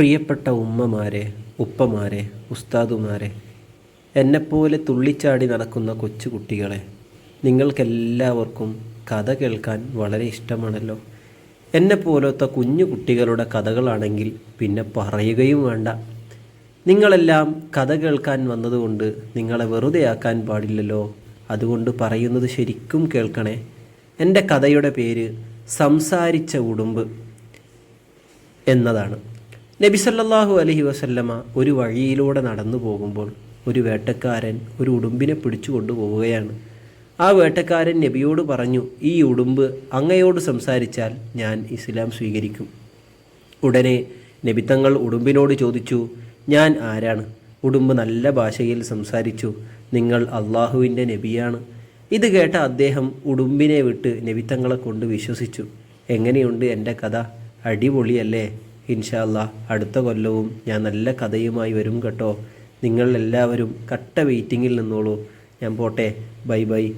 പ്രിയപ്പെട്ട ഉമ്മമാരെ ഉപ്പമാരെ ഉസ്താദുമാരെ എന്നെപ്പോലെ തുള്ളിച്ചാടി നടക്കുന്ന കൊച്ചു കുട്ടികളെ നിങ്ങൾക്കെല്ലാവർക്കും കഥ കേൾക്കാൻ വളരെ ഇഷ്ടമാണല്ലോ. എന്നെപ്പോലത്തെ കുഞ്ഞു കുട്ടികളുടെ കഥകളാണെങ്കിൽ പിന്നെ പറയുകയും വേണ്ട. നിങ്ങളെല്ലാം കഥ കേൾക്കാൻ വന്നതുകൊണ്ട് നിങ്ങളെ വെറുതെ ആക്കാൻ പാടില്ലല്ലോ. അതുകൊണ്ട് പറയുന്നത് ശരിക്കും കേൾക്കണേ. എന്റെ കഥയുടെ പേര് സംസാരിച്ച ഉടുമ്പ് എന്നതാണ്. നബി സല്ലല്ലാഹു അലൈഹി വസല്ലമ ഒരു വഴിയിലൂടെ നടന്നു പോകുമ്പോൾ ഒരു വേട്ടക്കാരൻ ഒരു ഉടുമ്പിനെ പിടിച്ചു കൊണ്ടുപോവുകയാണ്. ആ വേട്ടക്കാരൻ നബിയോട് പറഞ്ഞു ഈ ഉടുമ്പ് അങ്ങയോട് സംസാരിച്ചാൽ ഞാൻ ഇസ്ലാം സ്വീകരിക്കും. ഉടനെ നബി തങ്ങൾ ഉടുമ്പിനോട് ചോദിച്ചു ഞാൻ ആരാണ്? ഉടുമ്പ് നല്ല ഭാഷയിൽ സംസാരിച്ചു നിങ്ങൾ അള്ളാഹുവിന്റെ നബിയാണ്. ഇത് കേട്ട അദ്ദേഹം ഉടുമ്പിനെ വിട്ട് നബിത്തങ്ങളെ കൊണ്ട് വിശ്വസിച്ചു. എങ്ങനെയുണ്ട് എന്റെ കഥ? അടിപൊളിയല്ലേ? ഇൻഷാല്ലാ അടുത്ത കൊല്ലവും ഞാൻ നല്ല കഥയുമായി വരും കേട്ടോ. നിങ്ങൾ എല്ലാവരും കട്ട വെയിറ്റിങ്ങിൽ നിന്നോളൂ. ഞാൻ പോട്ടെ. Bye bye.